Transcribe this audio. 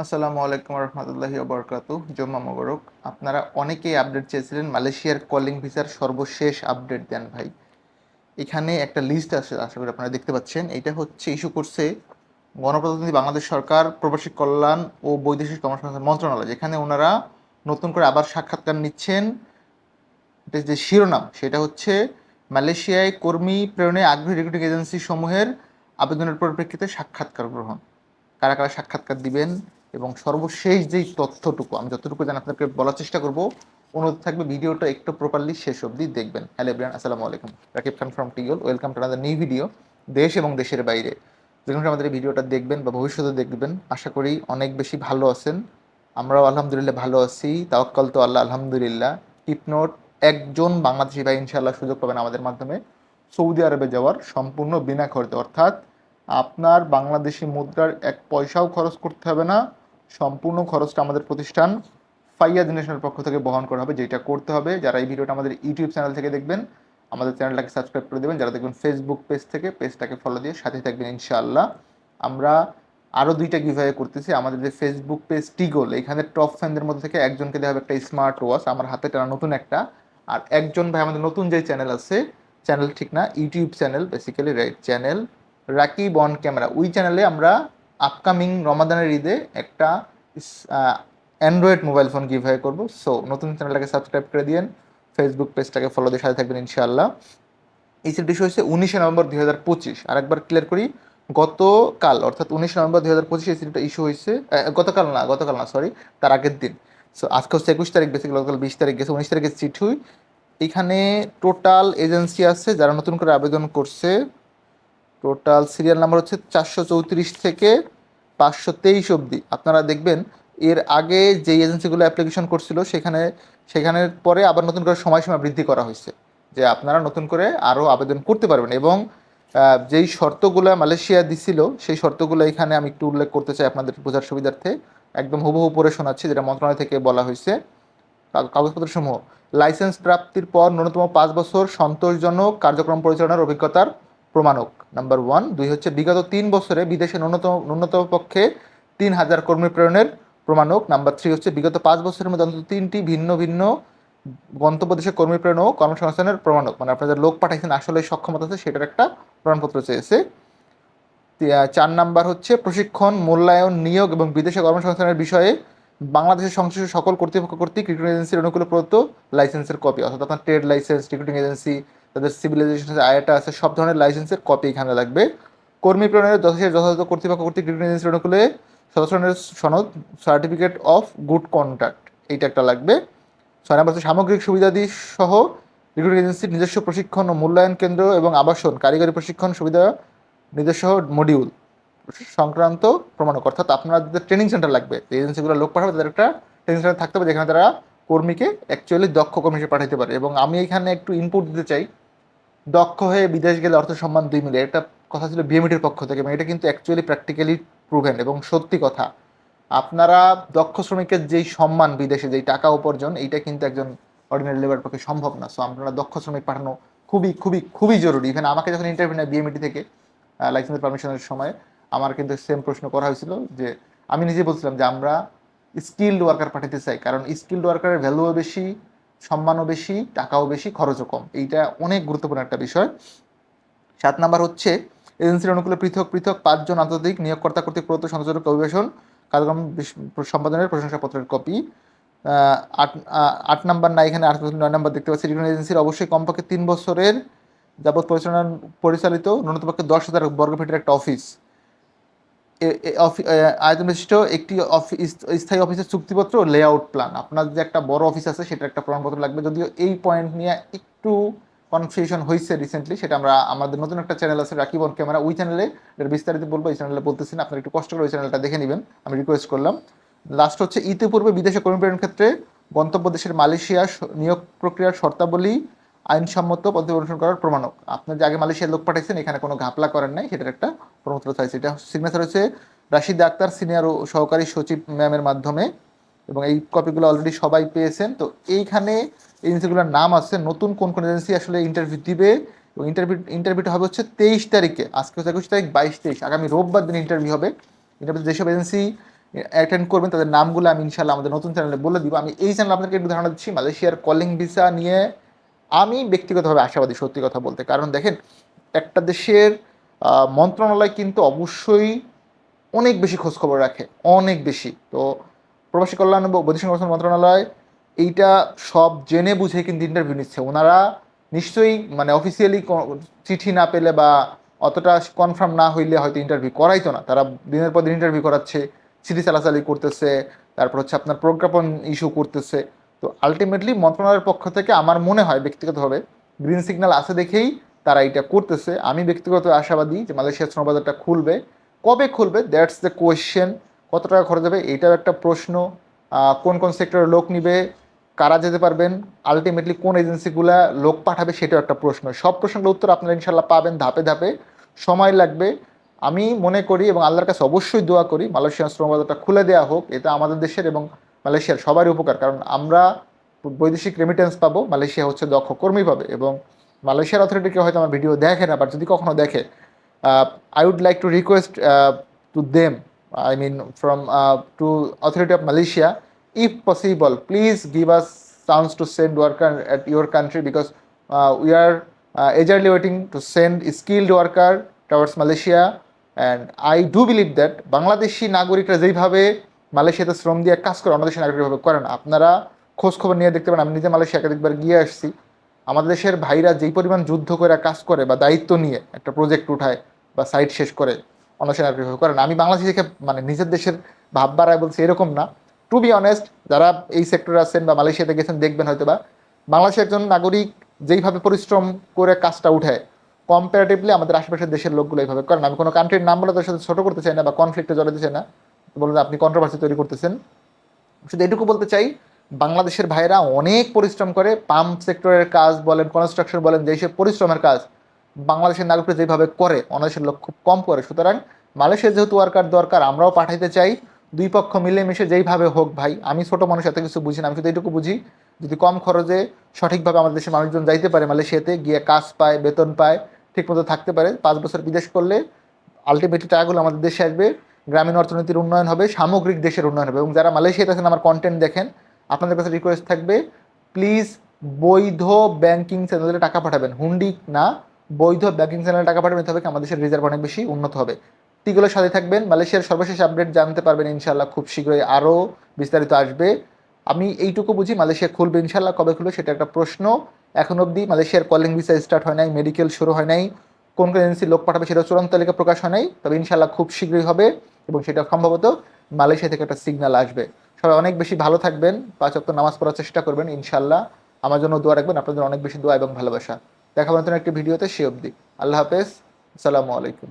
আসসালামু আলাইকুম রহমতুল্লাহি বরকাত জম্মা মোবারক। আপনারা অনেকেই আপডেট চেয়েছিলেন, মালয়েশিয়ার কলিং ভিসার সর্বশেষ আপডেট দেন ভাই। এখানে একটা লিস্ট আছে, আশা করি আপনারা দেখতে পাচ্ছেন। এটা হচ্ছে ইস্যু করছে গণপ্রজাতন্ত্রী বাংলাদেশ সরকার, প্রবাসী কল্যাণ ও বৈদেশিক কর্মসংস্থান মন্ত্রণালয়, যেখানে ওনারা নতুন করে আবার সাক্ষাৎকার নিচ্ছেন। এটা যে শিরোনাম, সেটা হচ্ছে মালয়েশিয়ায় কর্মী প্রেরণে আগ্রহী রিক্রুটিং এজেন্সি সমূহের আবেদনের পরিপ্রেক্ষিতে সাক্ষাৎকার গ্রহণ। কারা কারা সাক্ষাৎকার দিবেন এবং সর্বশেষ যেই তথ্যটুকু, আমি যতটুকু জানি আপনাকে বলার চেষ্টা করব, অনুরোধ থাকবে ভিডিওটা একটু প্রপারলি শেষ অবধি দেখবেন। হ্যালো এভরিয়ান আসসালামু আলাইকুম। Rakib Khan from টিগল welcome to another new video দেশ এবং দেশের বাইরে। যেখানে আমাদের এই ভিডিওটা দেখবেন বা ভবিষ্যতে দেখবেন, আশা করি অনেক বেশি ভালো আছেন। আমরাও আলহামদুলিল্লাহ ভালো আছি। তাওয়াক্কাল তো আল্লাহ, আলহামদুলিল্লাহ। টিপনোট একজন বাংলাদেশি ভাই ইনশাআল্লাহ সুযোগ পাবেন আমাদের মাধ্যমে সৌদি আরবে যাওয়ার, সম্পূর্ণ বিনা খরচে। অর্থাৎ আপনার বাংলাদেশি মুদ্রার এক পয়সাও খরচ করতে হবে না। সম্পূর্ণ খরচটা আমাদের প্রতিষ্ঠান ফাইয়া জেনারেশনের পক্ষ থেকে বহন করা হবে, যেটা করতে হবে। যারা এই ভিডিওটা আমাদের ইউটিউব চ্যানেল থেকে দেখবেন, আমাদের চ্যানেলটাকে সাবস্ক্রাইব করে দেবেন। যারা দেখবেন ফেসবুক পেজ থেকে পেজটাকে ফলো দিয়ে সাথে থাকবেন, ইনশাআল্লাহ। আমরা আরও দুইটা গিভঅ্যাওয়ে করতেছি। আমাদের যে ফেসবুক পেজ টিগোল এখানে টপ ফ্যানদের মধ্যে থেকে একজনকে দেওয়া হবে একটা স্মার্ট ওয়াচ আমার হাতে টানা নতুন একটা। আর একজন ভাই আমাদের নতুন যে চ্যানেল আছে চ্যানেল ঠিক না, ইউটিউব চ্যানেল বেসিক্যালি চ্যানেল রাকি বন ক্যামেরা ওই চ্যানেলে আমরা আপকামিং রমাদানের ঈদে একটা অ্যান্ড্রয়েড মোবাইল ফোন গিভওয়ে করব। সো নতুন চ্যানেলটাকে সাবস্ক্রাইব করে দিন ফেসবুক পেজটাকে ফলো দিয়ে সাথে থাকবেন ইনশাআল্লাহ। এই সেটটি ইস্যু হয়েছে উনিশে নভেম্বর দুই হাজার পঁচিশ। আরেকবার ক্লিয়ার করি, গতকাল, অর্থাৎ উনিশে নভেম্বর দুই হাজার পঁচিশে এই ইস্যু হয়েছে গতকাল না গতকাল না সরি তার আগের দিন। সো আজকে হচ্ছে একুশ তারিখ বেসিক্যালি গতকাল বিশ তারিখ গেছে, উনিশ তারিখে চিট হুই এখানে টোটাল এজেন্সি আছে যারা নতুন করে আবেদন করছে টোটাল সিরিয়াল নাম্বার হচ্ছে চারশো চৌত্রিশ থেকে পাঁচশো তেইশ অবধি। আপনারা দেখবেন, এর আগে যেই এজেন্সিগুলো অ্যাপ্লিকেশন করছিল, সেখানে, সেখানের পরে আবার নতুন করে সময়সীমা বৃদ্ধি করা হয়েছে, যে আপনারা নতুন করে আরও আবেদন করতে পারবেন এবং যেই শর্তগুলো মালয়েশিয়া দিছিল, সেই শর্তগুলো এখানে আমি একটু উল্লেখ করতে চাই আপনাদের বোঝার সুবিধার্থে। একদম হুবহু পড়ে শোনাচ্ছি, যেটা মন্ত্রণালয় থেকে বলা হয়েছে। কাগ- কাগজপত্রসমূহ। লাইসেন্স প্রাপ্তির পর ন্যূনতম পাঁচ বছর সন্তোষজনক কার্যক্রম পরিচালনার অভিজ্ঞতার প্রমাণক। নাম্বার ওয়ান দুই হচ্ছে বিগত তিন বছরে বিদেশে ন্যূনতম ন্যূনতম পক্ষে তিন হাজার কর্মী প্রেরণের প্রমাণক নাম্বার থ্রি হচ্ছে বিগত পাঁচ বছরের মধ্যে অন্তত তিনটি ভিন্ন ভিন্ন গন্তব্য দেশে কর্মী প্রেরণ ও কর্মসংস্থানের প্রমাণক মানে আপনারা যে লোক পাঠাইছেন, আসলে সক্ষমতা আছে, সেটার একটা প্রমাণপত্র চেয়েছে। চার নাম্বার হচ্ছে প্রশিক্ষণ, মূল্যায়ন, নিয়োগ এবং বিদেশে কর্মসংস্থানের বিষয়ে বাংলাদেশের সংশ্লিষ্ট সকল কর্তৃপক্ষ কর্তৃক রিক্রুটিং এজেন্সির অনুকূলে প্রদত্ত লাইসেন্সের কপি অর্থাৎ আপনার ট্রেড লাইসেন্স রিক্রুটিং এজেন্সি তাদের সিভিলাইজেশন আয়টা আছে, সব ধরনের লাইসেন্সের কপি এখানে লাগবে। কর্মী প্রেরণের যথেষ্ট যথাযথ কর্তৃপক্ষ কর্তৃক অনুকূলে সদস্যের সনদ সার্টিফিকেট অফ গুড কন্ট্যাক্ট এইটা একটা লাগবে। ছয় নম্বর সামগ্রিক সুবিধাদি সহ রিক্রুটিং এজেন্সির নিজস্ব প্রশিক্ষণ ও মূল্যায়ন কেন্দ্র এবং আবাসন, কারিগরি প্রশিক্ষণ সুবিধা নিজস্ব মডিউল সংক্রান্ত প্রমাণক। অর্থাৎ আপনাদের ট্রেনিং সেন্টার লাগবে এজেন্সিগুলো লোক পাঠাবে, তাদের একটা ট্রেনিং সেন্টার থাকতে হবে যেখানে তারা কর্মীকে অ্যাকচুয়ালি দক্ষ কর্মী হিসেবে পাঠাতে পারে। এবং আমি এখানে একটু ইনপুট দিতে চাই। দক্ষ হয়ে বিদেশ গেলে অর্থ সম্মান দুই মিলে এটা কথা ছিল বিএমইটির পক্ষ থেকে এবং এটা কিন্তু অ্যাকচুয়ালি প্র্যাকটিক্যালি প্রুভেন এবং সত্যি কথা। আপনারা দক্ষ শ্রমিকের যেই সম্মান বিদেশে, যেই টাকা উপার্জন, এইটা কিন্তু একজন অর্ডিনারি লেবার পক্ষে সম্ভব না। সো আপনারা দক্ষ শ্রমিক পাঠানো খুবই খুবই খুবই জরুরি। ইভেন আমাকে যখন ইন্টারভিউ নেয় বিএমইটি থেকে লাইসেন্স পারমিশনের সময়, আমার কিন্তু সেম প্রশ্ন করা হয়েছিল যে, আমি নিজে বলছিলাম যে, আমরা স্কিল্ড ওয়ার্কার পাঠাতে চাই, কারণ স্কিল্ড ওয়ার্কারের ভ্যালুও বেশি সম্মানও বেশি, টাকাও বেশি, খরচও কম। এইটা অনেক গুরুত্বপূর্ণ একটা বিষয়। সাত নাম্বার হচ্ছে, এজেন্সির অনুকূলে পৃথক পৃথক পাঁচজন আন্তর্জাতিক নিয়োগকর্তা কর্তৃক প্রদত্ত সন্তোষজনক অভিবাসন, কার্যক্রম সম্পাদনের, প্রশংসাপত্রের কপি। আট আট নাম্বার না, এখানে আট, নয় নাম্বার দেখতে পাচ্ছি রিকন এজেন্সির অবশ্যই কমপক্ষে তিন বছরের যাবৎ পরিচালনা, পরিচালিত ন্যূনতপক্ষে দশ হাজার বর্গ ফিটের একটা অফিস। আয়তন একটি অফিস স্থায়ী অফিসের চুক্তিপত্র লেআউট প্ল্যান আপনার যে একটা বড় অফিস আছে সেটা একটা প্রমাণপত্র লাগবে। যদিও এই পয়েন্ট নিয়ে একটু কনফিউশন হয়েছে রিসেন্টলি সেটা আমরা, আমাদের নতুন একটা চ্যানেল আছে, রাকিব অন ক্যামেরা ওই চ্যানেলে এর বিস্তারিত বলব। এই চ্যানেলে বলতেছি না, আপনারা একটু কষ্ট করে ওই চ্যানেলটা দেখে নেবেন। আমি রিকোয়েস্ট করলাম। লাস্ট হচ্ছে, ইতিপূর্বে বিদেশে কর্মী প্রেরণ ক্ষেত্রে গন্তব্য দেশের মালয়েশিয়া নিয়োগ প্রক্রিয়ার শর্তাবলী আইনসম্মত অনুসরণ করার প্রমাণক। আপনার যে আগে মালয়েশিয়ার লোক পাঠাইছেন, এখানে কোনো ঘাপলা করেন নাই, সেটার একটা প্রমাণপত্র চাইছে এটা সিগনেচার হচ্ছে রাশিদ আক্তার সিনিয়র সহকারী সচিব ম্যামের মাধ্যমে। এবং এই কপিগুলো অলরেডি সবাই পেয়েছেন। তো এইখানে এজেন্সিগুলোর নাম আছে, নতুন কোন কোন এজেন্সি আসলে ইন্টারভিউ দিবে। এবং ইন্টারভিউ ইন্টারভিউটা হবে হচ্ছে তেইশ তারিখে, আজকে হচ্ছে একুশ তারিখ, বাইশ তেইশ, আগামী রোববার দিন ইন্টারভিউ হবে। ইন্টারভিউ যেসব এজেন্সি অ্যাটেন্ড করবেন, তাদের নামগুলো আমি ইনশাল্লাহ আমাদের নতুন চ্যানেলে বলে দিব। আমি এই চ্যানেল আপনাকে একটু ধারণা দিচ্ছি, মালয়েশিয়ার কলিং ভিসা নিয়ে আমি ব্যক্তিগতভাবে আশাবাদী, সত্যি কথা বলতে। কারণ দেখেন, একটা দেশের মন্ত্রণালয় কিন্তু অবশ্যই অনেক বেশি খোঁজখবর রাখে, অনেক বেশি। তো প্রবাসী কল্যাণ বৈদেশিক কর্মসংস্থান মন্ত্রণালয় এইটা সব জেনে বুঝে কিন্তু ইন্টারভিউ নিচ্ছে। ওনারা নিশ্চয়ই মানে অফিসিয়ালি চিঠি না পেলে বা অতটা কনফার্ম না হইলে হয়তো ইন্টারভিউ করাইতো না। তারা দিনের পর দিন ইন্টারভিউ করাচ্ছে, চিঠি চালাচালি করতেছে, তারপর হচ্ছে আপনার প্রজ্ঞাপন ইস্যু করতেছে। তো আলটিমেটলি মন্ত্রণালয়ের পক্ষ থেকে আমার মনে হয় ব্যক্তিগতভাবে গ্রিন সিগন্যাল আছে দেখেই তারা এটা করতেছে। আমি ব্যক্তিগত আশাবাদী যে মালয়েশিয়ার শ্রমবাজারটা খুলবে। কবে খুলবে? দ্যাটস দ্য কোয়েশ্চেন কত টাকা খরচ হবে? এটাও একটা প্রশ্ন। কোন কোন সেক্টরের লোক নিবে? কারা যেতে পারবেন? আলটিমেটলি কোন এজেন্সিগুলা লোক পাঠাবে সেটাও একটা প্রশ্ন। সব প্রশ্নের উত্তর আপনারা ইনশাল্লাহ পাবেন ধাপে ধাপে। সময় লাগবে। আমি মনে করি এবং আল্লাহর কাছে অবশ্যই দোয়া করি মালয়েশিয়ান শ্রমবাজারটা খুলে দেওয়া হোক। এটা আমাদের দেশের এবং মালয়েশিয়ার সবারই উপকার। কারণ আমরা বৈদেশিক রেমিটেন্স পাবো, মালয়েশিয়া হচ্ছে দক্ষ কর্মী পাবে এবং মালয়েশিয়ার অথরিটিকে হয়তো আমার ভিডিও দেখে না বাট যদি কখনও দেখে I would like to request to them I mean from to authority of Malaysia if possible please give us chance to send worker at your country because we are eagerly waiting to send skilled worker towards Malaysia and I do believe that Bangladeshi নাগরিকরা যেইভাবে মালয়েশিয়াতে শ্রম দিয়ে কাজ করে অন্য নাগরিকভাবে করেন আপনারা খোঁজখবর নিয়ে দেখতে পারেন। আমি নিজে মালয়েশিয়া একাধিকবার গিয়ে আসছি। আমাদের দেশের ভাইরা যেই পরিমাণ যুদ্ধ করে কাজ করে বা দায়িত্ব নিয়ে একটা প্রজেক্ট উঠায় বা সাইট শেষ করে অনশন আর করেন আমি বাংলাদেশ থেকে মানে নিজের দেশের ভাব বাড়ায় বলছি এরকম না। টু বি অনেস্ট যারা এই সেক্টরে আছেন বা মালয়েশিয়াতে গেছেন দেখবেন হয়তো বা বাংলাদেশের একজন নাগরিক যেইভাবে পরিশ্রম করে কাজটা উঠায় কম্পারেটিভলি আমাদের আশেপাশের দেশের লোকগুলো এইভাবে করেন আমি কোনো কান্ট্রির নাম বলে তার সাথে ছোট করতে চাই না বা কনফ্লিক্টে জড়াতে চাই না। বলুন আপনি কন্ট্রোভার্সি তৈরি করতেছেন। শুধু এটুকু বলতে চাই বাংলাদেশের ভাইরা অনেক পরিশ্রম করে পাম্প সেক্টরের কাজ বলেন কনস্ট্রাকশন বলেন যেসব পরিশ্রমের কাজ বাংলাদেশের নাগরিকরা যেভাবে করে অনাদেশের লোক খুব কম করে। সুতরাং মালয়েশিয়ার যেহেতু ওয়ার্কার দরকার, আমরাও পাঠাইতে চাই। দুই পক্ষ মিলেমিশে যেইভাবে হোক ভাই, আমি ছোট মানুষ, এত কিছু বুঝি না, আমি শুধু এইটুকু বুঝি, যদি কম খরচে সঠিকভাবে আমাদের দেশের মানুষজন যাইতে পারে মালয়েশিয়াতে, গিয়ে কাজ পায়, বেতন পায়, ঠিকমতো থাকতে পারে, পাঁচ বছর বিদেশ করলে আলটিমেটলি টাকাগুলো আমাদের দেশে আসবে, গ্রামীণ অর্থনীতির উন্নয়ন হবে, সামগ্রিক দেশের উন্নয়ন হবে। এবং যারা মালয়েশিয়াতে আছেন, আমার কন্টেন্ট দেখেন আপনাদের কাছে রিকোয়েস্ট থাকবে প্লিজ বৈধ ব্যাংকিং চ্যানেলে টাকা পাঠাবেন। হুন্ডি না, বৈধ ব্যাংকিং চ্যানেলে টাকা পাঠাবেন তবে আমাদের দেশের রিজার্ভ অনেক বেশি উন্নত হবে। টিগুলোর সাথে থাকবেন, মালয়েশিয়ার সর্বশেষ আপডেট জানতে পারবেন ইনশাল্লাহ খুব শীঘ্রই আরও বিস্তারিত আসবে। আমি এইটুকু বুঝি, মালয়েশিয়া খুলবে ইনশাল্লাহ কবে খুলবে সেটা একটা প্রশ্ন। এখন অবধি মালয়েশিয়ার কলিং ভিসা স্টার্ট হয় নাই মেডিকেল শুরু হয় নাই, কোন কোন এজেন্সি লোক পাঠাবে সেটা চূড়ান্ত তালিকা প্রকাশ হয় নাই, তবে ইনশাল্লাহ খুব শীঘ্রই হবে এবং সেটা সম্ভবত মালয়েশিয়া থেকে একটা সিগন্যাল আসবে। সবাই অনেক বেশি ভালো থাকবেন, পাঁচ অক্ট নামাজ পড়ার চেষ্টা করবেন ইনশাল্লাহ আমার জন্য দোয়া রাখবেন, আপনাদের অনেক বেশি দোয়া এবং ভালোবাসা। দেখা নতুন একটি ভিডিওতে, সে অবধি। আল্লাহ হাফেজ, আসসালামু আলাইকুম।